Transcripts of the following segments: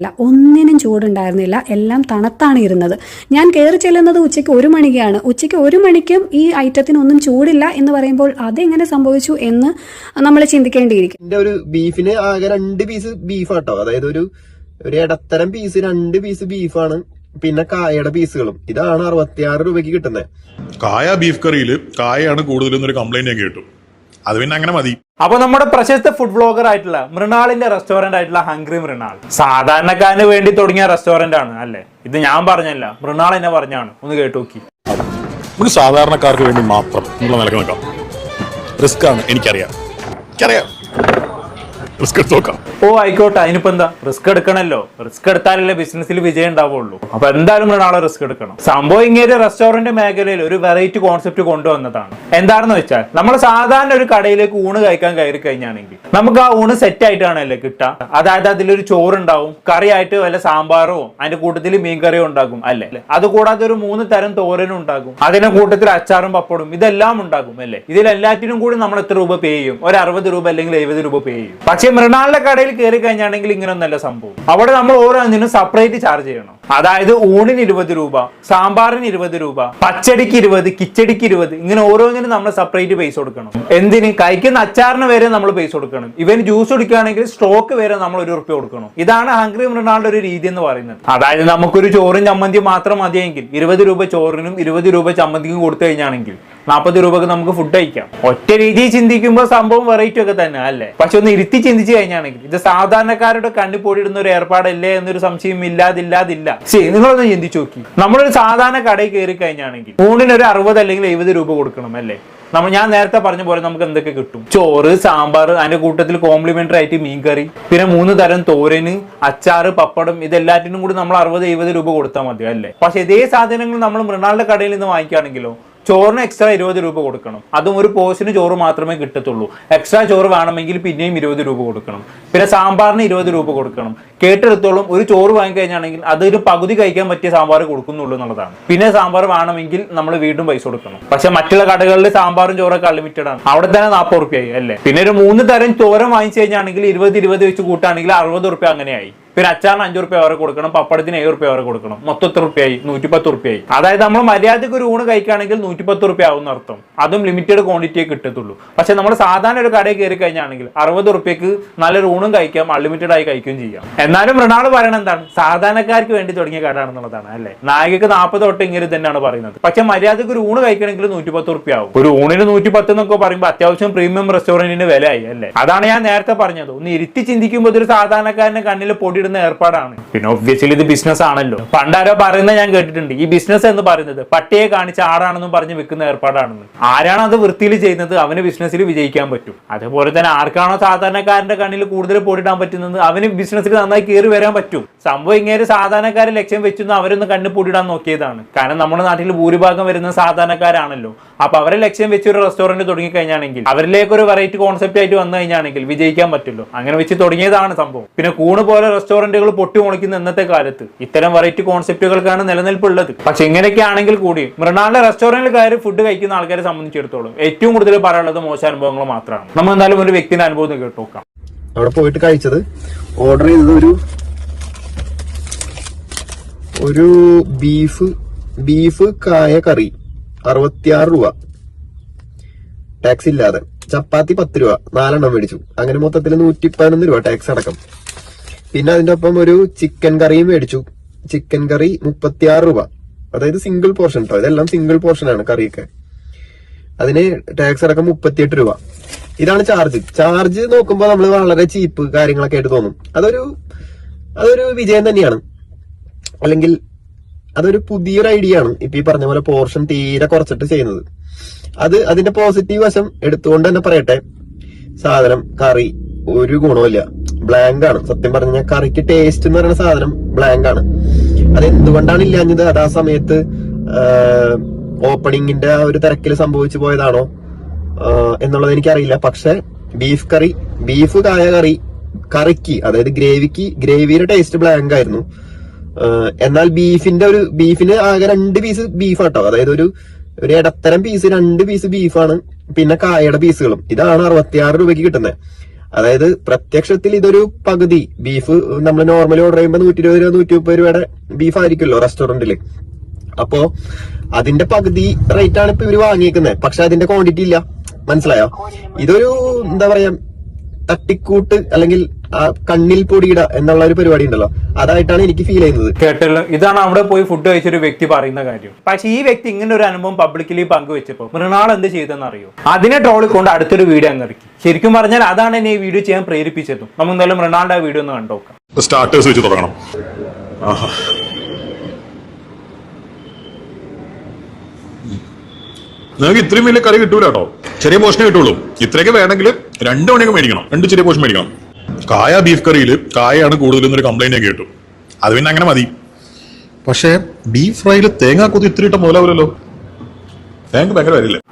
ഇല്ല ഒന്നിനും ചൂടുണ്ടായിരുന്നില്ല. എല്ലാം തണുത്താണ് ഇരുന്നത്. ഞാൻ കയറി ചെല്ലുന്നത് ഉച്ചയ്ക്ക് ഒരു മണിക്കാണ്. ഉച്ചയ്ക്ക് ഒരു മണിക്കും ഈ ഐറ്റത്തിനൊന്നും ചൂടില്ല എന്ന് പറയുമ്പോൾ അതെങ്ങനെ സംഭവിച്ചു എന്ന് നമ്മൾ ചിന്തിക്കേണ്ടിയിരിക്കും. എന്റെ ഒരു ബീഫിന് ആകെ രണ്ട് പീസ് ബീഫ് ആട്ടോ. അതായത് ഒരു ഒരു ഇടത്തരം പീസ് രണ്ട് പീസ് ബീഫാണ് പിന്നെ കായയുടെ പീസുകളും ഇതാണ് അറുപത്തിയാറ് രൂപയ്ക്ക് കിട്ടുന്നത്. കായ ബീഫ് കറിയിൽ കായയാണ് കൂടുതലെന്നൊരു കംപ്ലൈന്റ് ഞാൻ കേട്ടു. അത് പിന്നെ അങ്ങനെ മതി. അപ്പൊ നമ്മുടെ പ്രശസ്ത ഫുഡ് ബ്ലോഗർ ആയിട്ടുള്ള മൃണാളിന്റെ റെസ്റ്റോറന്റ് ആയിട്ടുള്ള ഹംഗ്രി മൃണാൾ. സാധാരണക്കാരന് വേണ്ടി തുടങ്ങിയ റെസ്റ്റോറന്റ് ആണ് അല്ലേ? ഇത് ഞാൻ പറഞ്ഞല്ല മൃണാൾ എന്നെ പറഞ്ഞാണ്. ഒന്ന് കേട്ടു നോക്കി. നമുക്ക് സാധാരണക്കാർക്ക് വേണ്ടി മാത്രം എന്നുള്ള നിലയ്ക്ക് നിൽക്കാം. റിസ്ക് ആണ് എനിക്കറിയാം. എനിക്കറിയാം. റിസ്ക് എടുത്ത് നോക്കാം. ഓ ആയിക്കോട്ടെ. അതിനിപ്പോ എന്താ? റിസ്ക് എടുക്കണല്ലോ. റിസ്ക് എടുത്താലല്ലേ ബിസിനസ്സിൽ വിജയം ഉണ്ടാവുള്ളൂ. അപ്പൊ എന്തായാലും മൃണാളെ റിസ്ക് എടുക്കണം. സംഭവം ഇങ്ങനെ റെസ്റ്റോറന്റ് മേഖലയിൽ ഒരു വെറൈറ്റി കോൺസെപ്റ്റ് കൊണ്ടുവന്നതാണ്. എന്താണെന്ന് വെച്ചാൽ നമ്മൾ സാധാരണ ഒരു കടയിലേക്ക് ഊണ് കഴിക്കാൻ കയറി കഴിഞ്ഞാണെങ്കിൽ നമുക്ക് ആ ഊണ് സെറ്റ് ആയിട്ടാണല്ലേ കിട്ടുക? അതായത് അതിലൊരു ചോറുണ്ടാവും കറിയായിട്ട് വല്ല സാമ്പാറോ അതിന്റെ കൂട്ടത്തിൽ മീൻകറിയോ ഉണ്ടാകും അല്ലേ? അതുകൂടാതെ ഒരു മൂന്ന് തരം തോരനും ഉണ്ടാകും. അതിന്റെ കൂട്ടത്തിൽ അച്ചാറും പപ്പടും ഇതെല്ലാം ഉണ്ടാകും അല്ലേ? ഇതിലെല്ലാറ്റിനും കൂടി നമ്മൾ എത്ര രൂപ പേ ചെയ്യും? ഒരു അറുപത് രൂപ അല്ലെങ്കിൽ എഴുപത് രൂപ പേ ചെയ്യും. പക്ഷേ മൃണാളിന്റെ കടയിൽ കയറി കഴിഞ്ഞാണെങ്കിൽ ഇങ്ങനൊന്നല്ല സംഭവം. അവിടെ നമ്മൾ ഓരോന്നിനും സെപ്പറേറ്റ് ചാർജ് ചെയ്യണം. അതായത് ഊണിന് ഇരുപത് രൂപ സാമ്പാറിന് ഇരുപത് രൂപ പച്ചടിക്ക് ഇരുപത് കിച്ചടിക്ക് ഇരുപത് ഇങ്ങനെ ഓരോന്നിനും നമ്മൾ സെപ്പറേറ്റ് പൈസ കൊടുക്കണം. എന്തിന്? കഴിക്കുന്ന അച്ചാറിന് വരെ നമ്മൾ പൈസ കൊടുക്കണം. ഇവന് ജ്യൂസ് കുടിക്കുകയാണെങ്കിൽ സ്ട്രോക്ക് വരെ നമ്മൾ ഒരു ഉറുപ്പ്യ കൊടുക്കണം. ഇതാണ് ഹംഗ്രി മൃണാളുടെ ഒരു രീതി എന്ന് പറയുന്നത്. അതായത് നമുക്കൊരു ചോറും ചമ്മന്തിയും മാത്രം മതിയെങ്കിൽ ഇരുപത് രൂപ ചോറിനും ഇരുപത് രൂപ ചമ്മന്തിക്കും കൊടുത്തു കഴിഞ്ഞാണെങ്കിൽ നാൽപ്പത് രൂപക്ക് നമുക്ക് ഫുഡ് കഴിക്കാം. ഒറ്റ രീതിയിൽ ചിന്തിക്കുമ്പോൾ സംഭവം വെറൈറ്റി ഒക്കെ തന്നെ അല്ലേ? പക്ഷെ ഒന്ന് ഇരുത്തി ചിന്തിച്ചു കഴിഞ്ഞാണെങ്കിൽ ഇത് സാധാരണക്കാരുടെ കണ്ണി പൊടിയിടുന്ന ഒരു ഏർപ്പാടല്ലേ എന്നൊരു സംശയം ഇല്ലാതില്ലാതില്ല. ശരി നിങ്ങളൊന്ന് ചിന്തിച്ചു നോക്കി. നമ്മളൊരു സാധാരണ കടയിൽ കയറി കഴിഞ്ഞാണെങ്കിൽ ഊണിന് ഒരു അറുപത് അല്ലെങ്കിൽ എഴുപത് രൂപ കൊടുക്കണം അല്ലേ? നമ്മൾ ഞാൻ നേരത്തെ പറഞ്ഞ പോലെ നമുക്ക് എന്തൊക്കെ കിട്ടും? ചോറ് സാമ്പാർ അതിന്റെ കൂട്ടത്തിൽ കോംപ്ലിമെന്ററി ആയിട്ട് മീൻകറി പിന്നെ മൂന്ന് തരം തോരന് അച്ചാറ് പപ്പടം ഇതെല്ലാറ്റിനും കൂടി നമ്മൾ അറുപത് എഴുപത് രൂപ കൊടുത്താൽ മതി അല്ലേ? പക്ഷെ ഇതേ സാധനങ്ങൾ നമ്മൾ മൃണാളുടെ കടയിൽ നിന്ന് വാങ്ങിക്കുകയാണെങ്കിലോ ചോറിന് എക്സ്ട്രാ ഇരുപത് രൂപ കൊടുക്കണം. അതും ഒരു പോസ്റ്റിന് ചോറ് മാത്രമേ കിട്ടത്തുള്ളൂ. എക്സ്ട്രാ ചോറ് വേണമെങ്കിൽ പിന്നെയും ഇരുപത് രൂപ കൊടുക്കണം. പിന്നെ സാമ്പാറിന് ഇരുപത് രൂപ കൊടുക്കണം. കേട്ടെടുത്തോളം ഒരു ചോറ് വാങ്ങിക്കഴിഞ്ഞാണെങ്കിൽ അതൊരു പകുതി കഴിക്കാൻ പറ്റിയ സാമ്പാർ കൊടുക്കുന്നുള്ളൂ എന്നുള്ളതാണ്. പിന്നെ സാമ്പാർ വേണമെങ്കിൽ നമ്മൾ വീണ്ടും പൈസ കൊടുക്കണം. പക്ഷെ മറ്റുള്ള കടകളിൽ സാമ്പാറും ചോറൊക്കെ അൺലിമിറ്റഡ് ആണ്. അവിടെ തന്നെ നാൽപ്പത് റുപ്യായി അല്ലേ? പിന്നെ ഒരു മൂന്ന് തരം ചോരം വാങ്ങിച്ചു കഴിഞ്ഞാണെങ്കിൽ ഇരുപത് ഇരുപത് വെച്ച് കൂട്ടാണെങ്കിൽ അറുപത് റുപ്യ അങ്ങനെയായി. പിന്നെ അച്ചാറിന് അഞ്ചു റുപ്യ വരെ കൊടുക്കണം പപ്പടത്തിന് ഏഴ് റുപ്യ വരെ കൊടുക്കണം. മൊത്തത്തിൽ റുപ്യായി നൂറ്റിപ്പത്ത് റുപ്യായി അതായത് നമ്മൾ മര്യാദയ്ക്ക് ഒരു ഊണ് കഴിക്കുകയാണെങ്കിൽ നൂറ്റിപ്പത്ത് റുപ്യ ആവുന്ന അർത്ഥം അതും ലിമിറ്റഡ് ക്വാണ്ടിറ്റിയെ കിട്ടത്തുള്ളൂ. പക്ഷെ നമ്മൾ സാധാരണ ഒരു കടയിൽ കയറി കഴിഞ്ഞാണെങ്കിൽ അറുപത് റുപ്യക്ക് നല്ലൊരു ഊണും കഴിക്കാം അൺലിമിറ്റഡ് ആയി കഴിക്കുകയും ചെയ്യാം. എന്നാലും റൊണാൾഡ് പറയണത് എന്താണ്? സാധാരണക്കാർക്ക് വേണ്ടി തുടങ്ങിയ കടയാണെന്നുള്ളതാണ് അല്ലേ? നായികക്ക് നാൽപ്പത് തൊട്ട് ഇങ്ങനെ തന്നെയാണ് പറയുന്നത്. പക്ഷെ മര്യാദയ്ക്ക് ഒരു ഊണ് കഴിക്കണമെങ്കിൽ നൂറ്റിപ്പത്ത് റുപ്യ ആവും. ഒരു ഊണിന് നൂറ്റിപ്പത്ത് എന്നൊക്കെ പറയുമ്പോൾ അത്യാവശ്യം പ്രീമിയം റെസ്റ്റോറന്റിന് വിലയായി അല്ലേ? അതാണ് ഞാൻ നേരത്തെ പറഞ്ഞത്. ഒന്ന് ഇരുത്തി ചിന്തിക്കുമ്പോൾ ഒരു സാധാരണക്കാരന്റെ കണ്ണിൽ പൊടിയിടുന്ന ഏർപ്പാടാണ്. പിന്നെ ഒബ്വിയസ്ലി ഇത് ബിസിനസ് ആണല്ലോ. പണ്ടാരോ പറയുന്നത് ഞാൻ കേട്ടിട്ടുണ്ട്. ഈ ബിസിനസ് എന്ന് പറയുന്നത് പട്ടിയെ കാണിച്ച ആടാണെന്നും പറഞ്ഞ് വിൽക്കുന്ന ഏർപ്പാടാണെന്ന്. ആരാണ് അത് വൃത്തിയിൽ ചെയ്യുന്നത്? അവന് ബിസിനസ്സിൽ വിജയിക്കാൻ പറ്റും. അതുപോലെ തന്നെ ആർക്കാണോ സാധാരണക്കാരന്റെ കണ്ണിൽ കൂടുതൽ പൊടിയിടാൻ പറ്റുന്നത്? അവന് ബിസിനസ്സിൽ നന്നായി കയറി വരാൻ പറ്റും. സംഭവം ഇങ്ങനെ സാധാരണക്കാരെ ലക്ഷ്യം വെച്ചു അവരൊന്ന് കണ്ണ് പൊടിയിടാൻ നോക്കിയതാണ്. കാരണം നമ്മുടെ നാട്ടിൽ ഭൂരിഭാഗം വരുന്ന സാധാരണക്കാരാണല്ലോ. അപ്പൊ അവരെ ലക്ഷ്യം വെച്ച് ഒരു റെസ്റ്റോറന്റ് തുടങ്ങി കഴിഞ്ഞാണെങ്കിൽ അവരിലേക്ക് ഒരു വെറൈറ്റി കോൺസെപ്റ്റ് ആയിട്ട് വന്നു കഴിഞ്ഞാണെങ്കിൽ വിജയിക്കാൻ പറ്റുള്ളൂ. അങ്ങനെ വെച്ച് തുടങ്ങിയതാണ് സംഭവം. പിന്നെ കൂണ് പോലെ റെസ്റ്റോറന്റുകൾ പൊട്ടി മുളയ്ക്കുന്ന ഇന്നത്തെ കാലത്ത് ഇത്തരം വെറൈറ്റി കോൺസെപ്റ്റുകൾക്കാണ് നിലനിൽപ്പുള്ളത്. പക്ഷെ ഇങ്ങനെയൊക്കെ ആണെങ്കിൽ കൂടി മൃണാളിലെ റെസ്റ്റോറന്റിൽ കയറി ഫുഡ് കഴിക്കുന്ന ആൾക്കാരെ സംബന്ധിച്ചിടത്തോളം ഏറ്റവും കൂടുതൽ പറയാനുള്ളത് മോശം അനുഭവങ്ങൾ മാത്രമാണ്. നമ്മൾ എന്തായാലും ഒരു വ്യക്തിന്റെ അനുഭവം കേട്ട് നോക്കാം. അവിടെ പോയിട്ട് കഴിച്ചത് ഓർഡർ ചെയ്തത് ഒരു ഒരു ബീഫ് ബീഫ് കായ കറി. അറുപത്തിയാറ് രൂപ. ടാക്സ് ഇല്ലാതെ. ചപ്പാത്തി പത്ത് രൂപ. നാലെണ്ണം മേടിച്ചു. അങ്ങനെ മൊത്തത്തിൽ നൂറ്റി പതിനൊന്ന് രൂപ ടാക്സ് അടക്കം. പിന്നെ അതിന്റെ ഒപ്പം ഒരു ചിക്കൻ കറിയും മേടിച്ചു. ചിക്കൻ കറി മുപ്പത്തിയാറ് രൂപ. അതായത് സിംഗിൾ പോർഷൻ കേട്ടോ ഇതെല്ലാം സിംഗിൾ പോർഷൻ ആണ് കറിയൊക്കെ. അതിന് ടാക്സ് അടക്കം മുപ്പത്തിയെട്ട് രൂപ. ഇതാണ് ചാർജ് ചാർജ് നോക്കുമ്പോൾ നമ്മൾ വളരെ ചീപ്പ് കാര്യങ്ങളൊക്കെ ആയിട്ട് തോന്നും. അതൊരു അതൊരു വിജയം തന്നെയാണ്. അല്ലെങ്കിൽ അതൊരു പുതിയൊരു ഐഡിയ ആണ്. ഇപ്പൊ ഈ പറഞ്ഞ പോലെ പോർഷൻ തീരെ കുറച്ചിട്ട് ചെയ്യുന്നത്. അത് അതിന്റെ പോസിറ്റീവ് വശം എടുത്തുകൊണ്ട് തന്നെ പറയട്ടെ. സാധനം കറി ഒരു ഗുണമില്ല ബ്ലാങ്ക് ആണ്. സത്യം പറഞ്ഞ കറിക്ക് ടേസ്റ്റ് എന്ന് പറയുന്ന സാധനം ബ്ലാങ്ക് ആണ്. അത് എന്തുകൊണ്ടാണ് ഇല്ലാഞ്ഞത്? അത് ആ സമയത്ത് ഓപ്പണിങ്ങിന്റെ ആ ഒരു തിരക്കിൽ സംഭവിച്ചു പോയതാണോ? എന്നുള്ളത് എനിക്കറിയില്ല. പക്ഷെ ബീഫ് കറി ബീഫ് കായ കറി കറിക്ക് അതായത് ഗ്രേവിക്ക് ഗ്രേവിയുടെ ടേസ്റ്റ് ബ്ലാങ്ക് ആയിരുന്നു. എന്നാൽ ബീഫിന്റെ ഒരു ബീഫിന് ആകെ രണ്ട് പീസ് ബീഫ് ആട്ടോ അതായത് ഒരു ഒരു ഇടത്തരം പീസ് രണ്ട് പീസ് ബീഫാണ് പിന്നെ കായയുടെ പീസുകളും ഇതാണ് അറുപത്തിയാറ് രൂപയ്ക്ക് കിട്ടുന്നത് അതായത് പ്രത്യക്ഷത്തിൽ ഇതൊരു പകുതി ബീഫ് നമ്മൾ നോർമലി ഓർഡർ ചെയ്യുമ്പോൾ നൂറ്റി ഇരുപത് രൂപ നൂറ്റി മുപ്പത് രൂപയുടെ ബീഫ് ആയിരിക്കുമല്ലോ റെസ്റ്റോറന്റിൽ അപ്പോ അതിന്റെ പകുതി റേറ്റ് ആണ് ഇപ്പൊ ഇവർ വാങ്ങിയേക്കുന്നത് പക്ഷെ അതിന്റെ ക്വാണ്ടിറ്റി ഇല്ല. മനസ്സിലായോ? ഇതൊരു എന്താ പറയാ തട്ടിക്കൂട്ട് അല്ലെങ്കിൽ കണ്ണിൽ പൊടിയിട എന്നുള്ള ഒരു പരിപാടി ഉണ്ടല്ലോ. അതായിട്ടാണ് എനിക്ക് ഫീൽ ചെയ്യുന്നത്. കേട്ടല്ലോ. ഇതാണ് അവിടെ പോയി ഫുഡ് കഴിച്ചൊരു വ്യക്തി പറയുന്ന കാര്യം. പക്ഷെ ഈ വ്യക്തി ഇങ്ങനെ ഒരു അനുഭവം പബ്ലിക്കലി പങ്കുവെച്ചപ്പോൾ മൃണാൾ എന്ത് ചെയ്തെന്ന് അറിയോ അതിനെ ട്രോളി കൊണ്ട് അടുത്തൊരു വീഡിയോ അങ്ങ് ഇറക്കി. ശരിക്കും പറഞ്ഞാൽ അതാണ് എന്നെ ഈ വീഡിയോ ചെയ്യാൻ പ്രേരിപ്പിച്ചതും. നമുക്ക് എന്തായാലും മൃണാളുടെ ആ വീഡിയോ ഒന്ന് കണ്ടോക്കാം സ്റ്റാർട്ടേഴ്സ് വെച്ച് തുടങ്ങണം. നിങ്ങൾക്ക് ഇത്രയും വലിയ കറി കിട്ടൂല കേട്ടോ. ചെറിയ പോഷനെ കിട്ടുള്ളൂ. ഇത്രയൊക്കെ വേണമെങ്കിൽ രണ്ട് മണിയൊക്കെ മേടിക്കണം. രണ്ട് ചെറിയ പോഷൻ മേടിക്കണം. കായ ബീഫ് കറിയിൽ കായാണ് ഒരു കംപ്ലൈന്റ് ഒക്കെ കേട്ടു. അത് പിന്നെ അങ്ങനെ മതി. പക്ഷേ ബീഫ് ഫ്രൈയിൽ തേങ്ങാക്കൊത്തി ഇത്ര ഇട്ട മുതലാവില്ലല്ലോ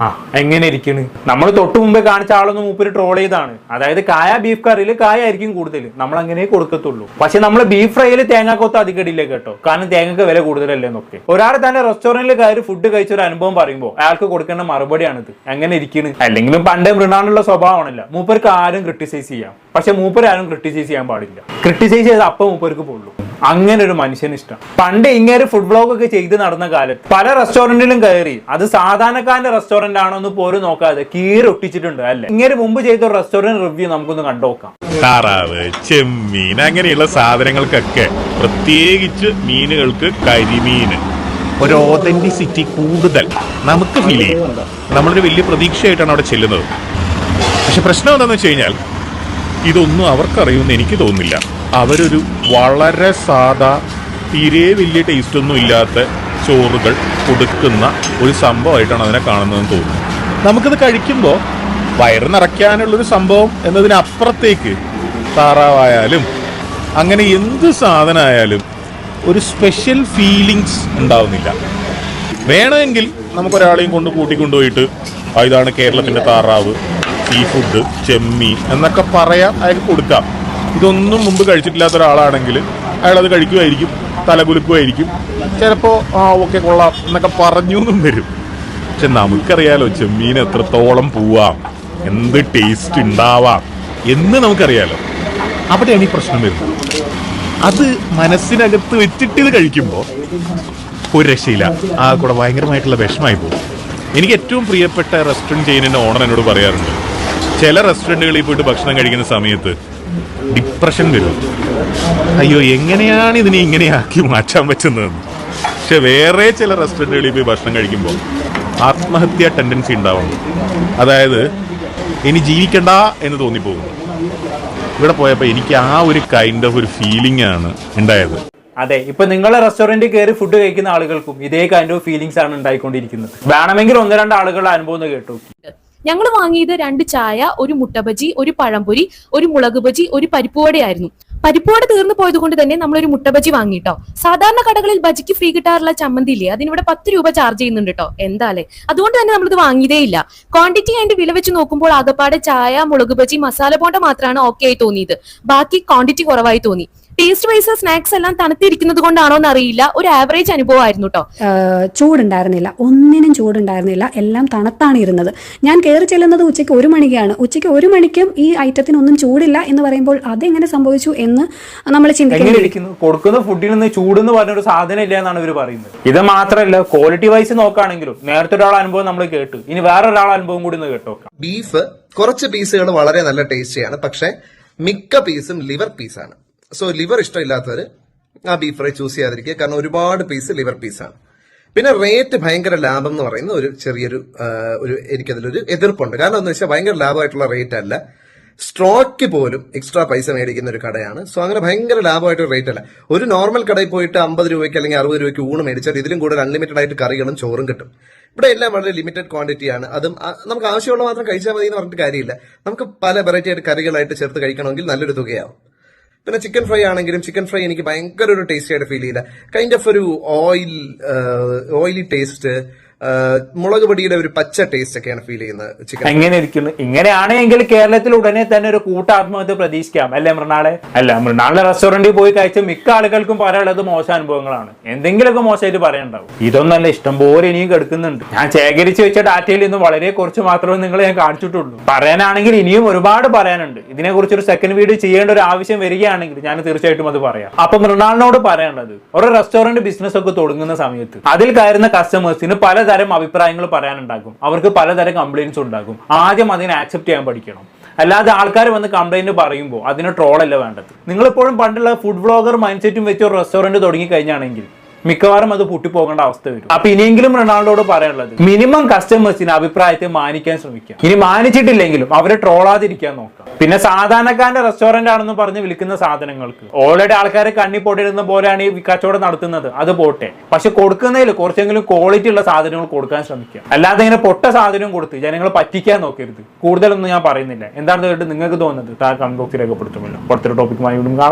ആ എങ്ങനെ ഇരിക്കണ്? നമ്മൾ തൊട്ട് മുമ്പേ കാണിച്ച ആളൊന്നും മൂപ്പര് ട്രോൾ ചെയ്താണ്. അതായത് കായ ബീഫ് കറിയിൽ കായ ആയിരിക്കും കൂടുതൽ നമ്മൾ അങ്ങനെ കൊടുക്കത്തുള്ളൂ. പക്ഷെ നമ്മൾ ബീഫ് ഫ്രൈയിൽ തേങ്ങാക്കൊത്ത് അധികം കേട്ടോ. കാരണം തേങ്ങക്ക് വില കൂടുതലല്ലേ എന്നൊക്കെ ഒരാൾ തന്നെ റെസ്റ്റോറന്റിൽ കയറി ഫുഡ് കഴിച്ച ഒരു അനുഭവം പറയുമ്പോൾ അയാൾക്ക് കൊടുക്കേണ്ട മറുപടിയാണിത്. എങ്ങനെ ഇരിക്കണ്? അല്ലെങ്കിലും പണ്ട് മൃണാണുള്ള സ്വഭാവമാണല്ല. മൂപ്പർക്ക് ആരും ക്രിട്ടിസൈസ് ചെയ്യാം. പക്ഷെ മൂപ്പർ ആരും ക്രിട്ടിസൈസ് ചെയ്യാൻ പാടില്ല. ക്രിട്ടിസൈസ് ചെയ്ത് അപ്പം മൂപ്പർക്ക് പോളൂ അങ്ങനെ ഒരു മനുഷ്യന് ഇഷ്ടം. പണ്ട് ഇങ്ങനെ ഫുഡ് ബ്ലോഗ് ഒക്കെ ചെയ്ത് നടന്ന കാലത്ത് പല റെസ്റ്റോറന്റിലും കയറി. അത് സാധാരണക്കാരന്റെ റെസ്റ്റോറന്റ് ആണോ എന്ന് പോലും നോക്കാതെ കീറി ഒട്ടിച്ചിട്ടുണ്ട് അല്ലേ? ഇങ്ങനെ മുമ്പ് ചെയ്ത ഒരു റെസ്റ്റോറന്റ് റിവ്യൂ നമുക്കൊന്ന് കണ്ടുനോക്കാം താറാവ് ചെമ്മീൻ അങ്ങനെയുള്ള സാധനങ്ങൾക്കൊക്കെ പ്രത്യേകിച്ച് മീനുകൾക്ക് കരിമീൻ. ഒരു ഓതന്റിസിറ്റി കൂടുതൽ നമുക്ക് ഫീൽ ചെയ്യും. നമ്മളൊരു വലിയ പ്രതീക്ഷയായിട്ടാണ് അവിടെ ചെല്ലുന്നത്. പക്ഷെ പ്രശ്നം എന്താണെന്ന് വെച്ച് കഴിഞ്ഞാൽ ഇതൊന്നും അവർക്കറിയുമെന്ന് എനിക്ക് തോന്നുന്നില്ല. അവരൊരു വളരെ സാധാ തീരെ വലിയ ടേസ്റ്റൊന്നും ഇല്ലാത്ത ചോറുകൾ കൊടുക്കുന്ന ഒരു സംഭവമായിട്ടാണ് അതിനെ കാണുന്നതെന്ന് തോന്നുന്നു. നമുക്കിത് കഴിക്കുമ്പോൾ വയറ് നിറയ്ക്കാനുള്ളൊരു സംഭവം എന്നതിനപ്പുറത്തേക്ക് താറാവായാലും അങ്ങനെ എന്ത് സാധനമായാലും ഒരു സ്പെഷ്യൽ ഫീലിങ്സ് ഉണ്ടാവുന്നില്ല. വേണമെങ്കിൽ നമുക്കൊരാളെയും കൊണ്ട് കൂട്ടിക്കൊണ്ടുപോയിട്ട് "ആ, ഇതാണ് കേരളത്തിന്റെ താറാവ്. സീ ഫുഡ് ചെമ്മീൻ എന്നൊക്കെ പറയാം അയാൾക്ക് കൊടുക്കാം. ഇതൊന്നും മുമ്പ് കഴിച്ചിട്ടില്ലാത്ത ഒരാളാണെങ്കിൽ അയാളത് കഴിക്കുമായിരിക്കും തലകുലുക്കുമായിരിക്കും. ചിലപ്പോൾ ആ ഓക്കെ കൊള്ളാം എന്നൊക്കെ പറഞ്ഞു എന്നും വരും. പക്ഷെ നമുക്കറിയാലോ ചെമ്മീൻ എത്രത്തോളം പോവാം എന്ത് ടേസ്റ്റ് ഉണ്ടാവാം എന്ന് നമുക്കറിയാലോ. അവിടെയാണ് ഈ പ്രശ്നം വരുന്നത്. അത് മനസ്സിനകത്ത് വെച്ചിട്ട് ഇത് കഴിക്കുമ്പോൾ ഒരു രക്ഷയില്ല ആ കൂടെ ഭയങ്കരമായിട്ടുള്ള വിഷമായി പോകും. എനിക്ക് ഏറ്റവും പ്രിയപ്പെട്ട റെസ്റ്റോറന്റ് ചെയിനിന്റെ ഓണർ എന്നോട് പറയാറുണ്ട് ചില റെസ്റ്റോറന്റുകളിൽ പോയിട്ട് ഭക്ഷണം കഴിക്കുന്ന സമയത്ത് ഡിപ്രഷൻ വരും. അയ്യോ എങ്ങനെയാണ് ഇതിനെ ഇങ്ങനെയാക്കി മാറ്റാൻ പറ്റുന്നതെന്ന്? പക്ഷെ വേറെ ചില റെസ്റ്റോറന്റുകളിൽ പോയി ഭക്ഷണം കഴിക്കുമ്പോൾ ആത്മഹത്യാ ടെൻഡൻസി ഉണ്ടാവുന്നു. അതായത് ഇനി ജീവിക്കണ്ട എന്ന് തോന്നിപ്പോകുന്നു. ഇവിടെ പോയപ്പോൾ എനിക്ക് ആ ഒരു കൈൻഡ് ഓഫ് ഒരു ഫീലിംഗ് ആണ് ഉണ്ടായത്. അതെ ഇപ്പൊ നിങ്ങളെ റെസ്റ്റോറന്റിൽ കയറി ഫുഡ് കഴിക്കുന്ന ആളുകൾക്കും ഇതേ കൈൻഡ് ഓഫ് ഫീലിംഗ്സ് ആണ് ഉണ്ടായിക്കൊണ്ടിരിക്കുന്നത്. വേണമെങ്കിൽ ഒന്ന് രണ്ട് ആളുകളുടെ അനുഭവം കേട്ടു. ഞങ്ങൾ വാങ്ങിയത് രണ്ട് ചായ ഒരു മുട്ട ബജി ഒരു പഴംപൊരി ഒരു മുളക് ബജി ഒരു പരിപ്പുവടയായിരുന്നു പരിപ്പുവട തീർന്നു പോയത് കൊണ്ട് തന്നെ നമ്മളൊരു മുട്ട ബജി വാങ്ങിട്ടോ. സാധാരണ കടകളിൽ ബജിക്ക് ഫ്രീ കിട്ടാറുള്ള ചമ്മന്തി ഇല്ലേ? അതിനിവിടെ പത്ത് രൂപ ചാർജ് ചെയ്യുന്നുണ്ട് കേട്ടോ എന്താലേ അതുകൊണ്ട് തന്നെ നമ്മളിത് വാങ്ങിയതേ ഇല്ല. ക്വാണ്ടിറ്റി ആൻഡ് വില വെച്ച് നോക്കുമ്പോൾ ആകപ്പാടെ ചായ മുളക് ബജി മസാല പോണ്ട മാത്രമാണ് ഓക്കെ ആയി തോന്നിയത്. ബാക്കി ക്വാണ്ടിറ്റി കുറവായി തോന്നി. ടേസ്റ്റ് വൈസ് സ്നാക്സ് എല്ലാം തണുത്തിരിക്കുന്നത് കൊണ്ടാണോ എന്ന് അറിയില്ല ഒരു ആവറേജ് അനുഭവമായിരുന്നു കേട്ടോ ചൂടുണ്ടായിരുന്നില്ല. ഒന്നിനും ചൂടുണ്ടായിരുന്നില്ല. എല്ലാം തണുത്താണ് ഇരുന്നത്. ഞാൻ കയറി ചെല്ലുന്നത് ഉച്ചയ്ക്ക് ഒരു മണിക്കാണ്. ഉച്ചയ്ക്ക് ഒരു മണിക്കും ഈ ഐറ്റത്തിനൊന്നും ചൂടില്ല എന്ന് പറയുമ്പോൾ അതെങ്ങനെ സംഭവിച്ചു എന്ന് നമ്മൾ ചിന്തിക്കുന്നു ചിന്തിക്കേണ്ടി ഇരിക്കുന്നു? കൊടുക്കുന്ന ഫുഡിൽ നിന്ന് ചൂടെന്ന് പറഞ്ഞ ഒരു സാധനം ഇല്ല എന്നാണ് ഇവർ പറയുന്നത്. ഇത് മാത്രമല്ല ക്വാളിറ്റി വൈസ് നോക്കുകയാണെങ്കിലും നേരത്തെ ഒരാൾ അനുഭവം നമ്മൾ കേട്ടു. ഇനി വേറൊരാൾ അനുഭവം കൂടി ഒന്ന് കേട്ടോക്കാം ബീഫ് കുറച്ച് പീസുകൾ വളരെ നല്ല ടേസ്റ്റിയാണ് പക്ഷെ മിക്ക പീസും ലിവർ പീസാണ് സോ ലിവർ ഇഷ്ടമില്ലാത്തവർ ആ ബീഫ് ഫ്രൈ ചൂസ് ചെയ്യാതിരിക്കുക. കാരണം ഒരുപാട് പീസ് ലിവർ പീസാണ് പിന്നെ റേറ്റ് ഭയങ്കര ലാഭം എന്ന് പറയുന്ന ഒരു ചെറിയൊരു ഒരു എനിക്കതിലൊരു എതിർപ്പുണ്ട്. കാരണം എന്ന് വെച്ചാൽ ഭയങ്കര ലാഭമായിട്ടുള്ള റേറ്റ് അല്ല. സ്ട്രോക്ക് പോലും എക്സ്ട്രാ പൈസ മേടിക്കുന്ന ഒരു കടയാണ്. സോ അങ്ങനെ ഭയങ്കര ലാഭമായിട്ട് റേറ്റ് അല്ല. ഒരു നോർമൽ കടയിൽ പോയിട്ട് അമ്പത് രൂപയ്ക്ക് അല്ലെങ്കിൽ അറുപത് രൂപയ്ക്ക് ഊണ് മേടിച്ചാൽ ഇതിലും കൂടുതൽ അൺലിമിറ്റഡ് ആയിട്ട് കറികളും ചോറും കിട്ടും. ഇവിടെ എല്ലാം വളരെ ലിമിറ്റഡ് ക്വാണ്ടിറ്റി ആണ്. അതും നമുക്ക് ആവശ്യമുള്ള മാത്രം കഴിച്ചാൽ മതി എന്ന് പറഞ്ഞിട്ട് കാര്യമില്ല. നമുക്ക് പല വെറൈറ്റി ആയിട്ട് കറികളായിട്ട് ചേർത്ത് കഴിക്കണമെങ്കിൽ നല്ലൊരു തുകയാവും. പിന്നെ ചിക്കൻ ഫ്രൈ ആണെങ്കിലും ചിക്കൻ ഫ്രൈ എനിക്ക് ഭയങ്കര ഒരു ടേസ്റ്റി ആയിട്ട് ഫീൽ ചെയ്യില്ല കൈൻഡ് ഓഫ് ഒരു ഓയിൽ ഓയിലി ടേസ്റ്റ് മുളക് പൊടിയുടെ ഒരു പച്ച ടേസ്റ്റ് ഒക്കെയാണ് ഫീൽ ചെയ്യുന്നത് ചിക്കൻ എങ്ങനെ ഇരിക്കുന്നു? ഇങ്ങനെയാണെങ്കിൽ കേരളത്തിൽ ഉടനെ തന്നെ ഒരു കൂട്ട ആത്മഹത്യ പ്രതീക്ഷിക്കാം. അല്ലേ മൃണാളെ? അല്ല മൃണാളെ റെസ്റ്റോറന്റിൽ പോയി കഴിച്ച മിക്ക ആളുകൾക്കും പറയാനുള്ളത് മോശം അനുഭവങ്ങളാണ്. എന്തെങ്കിലുമൊക്കെ മോശമായിട്ട് പറയാനുണ്ടാവും ഇതൊന്നല്ല ഇഷ്ടംപോലെ ഇനിയും കിടക്കുന്നുണ്ട്. ഞാൻ ശേഖരിച്ച് വെച്ച ഡാറ്റയിൽ നിന്ന് വളരെ കുറച്ച് മാത്രമേ നിങ്ങൾ ഞാൻ കാണിച്ചിട്ടുള്ളൂ. പറയാനാണെങ്കിൽ ഇനിയും ഒരുപാട് പറയാനുണ്ട്. ഇതിനെക്കുറിച്ച് ഒരു സെക്കൻഡ് വീഡിയോ ചെയ്യേണ്ട ഒരു ആവശ്യം വരികയാണെങ്കിൽ ഞാൻ തീർച്ചയായിട്ടും അത് പറയാം. അപ്പൊ മൃണാളിനോട് പറയാനുള്ളത് ഒരു റെസ്റ്റോറന്റ് ബിസിനസ് ഒക്കെ തുടങ്ങുന്ന സമയത്ത് അതിൽ കയറുന്ന കസ്റ്റമേഴ്സിന് പലതരം അഭിപ്രായങ്ങൾ പറയാനുണ്ടാകും. അവർക്ക് പലതരം കംപ്ലയിൻസ് ഉണ്ടാകും. ആദ്യം അതിനെ ആക്സെപ്റ്റ് ചെയ്യാൻ പഠിക്കണം. അല്ലാതെ ആൾക്കാർ വന്ന് കംപ്ലൈന്റ് പറയുമ്പോൾ അതിന് ട്രോളല്ല വേണ്ടത്? നിങ്ങളിപ്പോഴും പണ്ടുള്ള ഫുഡ് വ്ളോഗർ മൈൻഡ് സെറ്റും വെച്ച് ഒരു റെസ്റ്റോറന്റ് തുടങ്ങി കഴിഞ്ഞാണെങ്കിൽ മിക്കവാറും അത് പൊട്ടിപ്പോകേണ്ട അവസ്ഥ വരും. അപ്പൊ ഇനിയെങ്കിലും റൊണാൾഡോട് പറയാനുള്ളത് മിനിമം കസ്റ്റമേഴ്സിന് അഭിപ്രായത്തെ മാനിക്കാൻ ശ്രമിക്കുക. ഇനി മാനിച്ചിട്ടില്ലെങ്കിലും അവരെ ട്രോളാതിരിക്കാൻ നോക്കാം പിന്നെ സാധാരണക്കാരന്റെ റെസ്റ്റോറന്റ് ആണെന്ന് പറഞ്ഞ് വിൽക്കുന്ന സാധനങ്ങൾക്ക്. ഓൾറെഡി ആൾക്കാരെ കണ്ണി പൊട്ടിടുന്ന പോലെയാണ് ഈ കച്ചവടം നടത്തുന്നത്. അത് പോട്ടെ. പക്ഷെ കൊടുക്കുന്നതിൽ കുറച്ചെങ്കിലും ക്വാളിറ്റി ഉള്ള സാധനങ്ങൾ കൊടുക്കാൻ ശ്രമിക്കുക. അല്ലാതെ ഇങ്ങനെ പൊട്ട സാധനം കൊടുത്ത് ജനങ്ങളെ പറ്റിക്കാൻ നോക്കരുത്. കൂടുതലൊന്നും ഞാൻ പറയുന്നില്ല. എന്താണെന്ന് കേട്ട് നിങ്ങൾക്ക് തോന്നുന്നത്? താ കമന്റ് ബോക്സിൽ രേഖപ്പെടുത്തുമല്ലോ. പുറത്തൊരു ടോപ്പിക്കുമായി വീണ്ടും കാണാം.